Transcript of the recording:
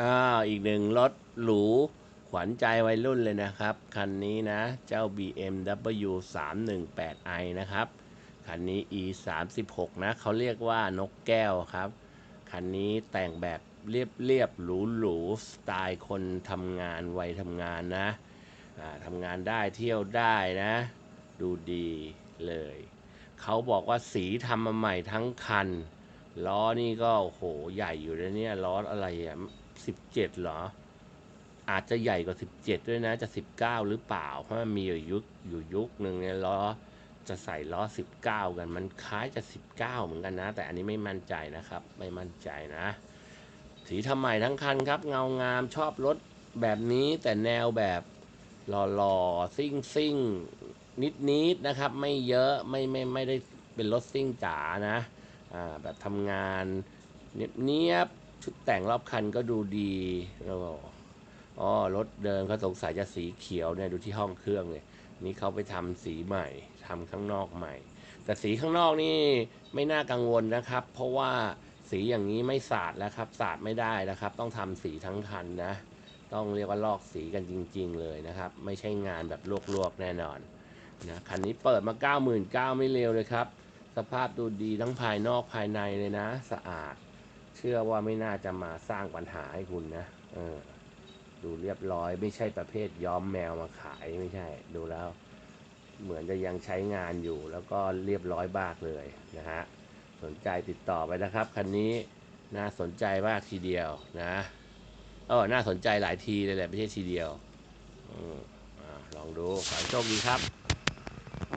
อ้าวอีกหนึ่งรถหรูขวัญใจวัยรุ่นเลยนะครับ คันนี้นะ เจ้า BMW 318i นะครับ คันนี้ e 3 6นะเขาเรียกว่านกแก้วครับ คันนี้แต่งแบบเรียบเรียบหรูหรูสไตล์คนทำงานวัยทำงานนะอ่าทำงานได้เที่ยวได้นะ ดูดีเลย เขาบอกว่าสีทำมาใหม่ทั้งคัน ล้อนี่ก็โอ้โหใหญ่อยู่นะเนี่ยล้ออะไรอะสิบเจ็ดเหรอ อาจจะใหญ่กว่าสิบเจ็ดด้วยนะ จะสิบเก้าหรือเปล่า เพราะมันมีอยู่ยุคอยู่ยุคหนึ่งเนี่ยล้อจะใส่ล้อสิบเก้ากัน มันคล้ายจะสิบเก้าเหมือนกันนะ แต่อันนี้ไม่มั่นใจนะครับ ไม่มั่นใจนะ สีทำใหม่ทั้งคันครับ เงางามชอบรถแบบนี้แต่แนวแบบหล่อๆซิ่งซิ่งนิดๆนะครับ ไม่เยอะไม่ไม่ไม่ได้เป็นรถซิ่งจ๋านะ แบบทำงานเนียบๆชุดแต่งรอบคันก็ดูดีแล้วอ๋อรถเดิมเขาสงสัยจะสีเขียวเนี่ยดูที่ห้องเครื่องเลยนี่เขาไปทำสีใหม่ทำข้างนอกใหม่ แต่สีข้างนอกนี่ไม่น่ากังวลนะครับ เพราะว่าสีอย่างนี้ไม่สาดแล้วครับสาดไม่ได้นะครับ ต้องทำสีทั้งคันนะ ต้องเรียกว่าลอกสีกันจริง ๆ เลยนะครับ ไม่ใช่งานแบบลวกๆแน่นอนนะคันนี้เปิดมา 99,000ไม่เร็วเลยครับ สภาพดูดีทั้งภายนอกภายในเลยนะ สะอาด เชื่อว่าไม่น่าจะมาสร้างปัญหาให้คุณนะ เออ ดูเรียบร้อยไม่ใช่ประเภทย้อมแมวมาขายไม่ใช่ ดูแล้ว เหมือนจะยังใช้งานอยู่ แล้วก็เรียบร้อยมากเลยนะฮะ สนใจติดต่อไปนะครับ คันนี้น่าสนใจมากทีเดียวนะเออน่าสนใจหลายทีเลยแหละไม่ใช่ทีเดียวอมอลองดูขอโชคดีครับ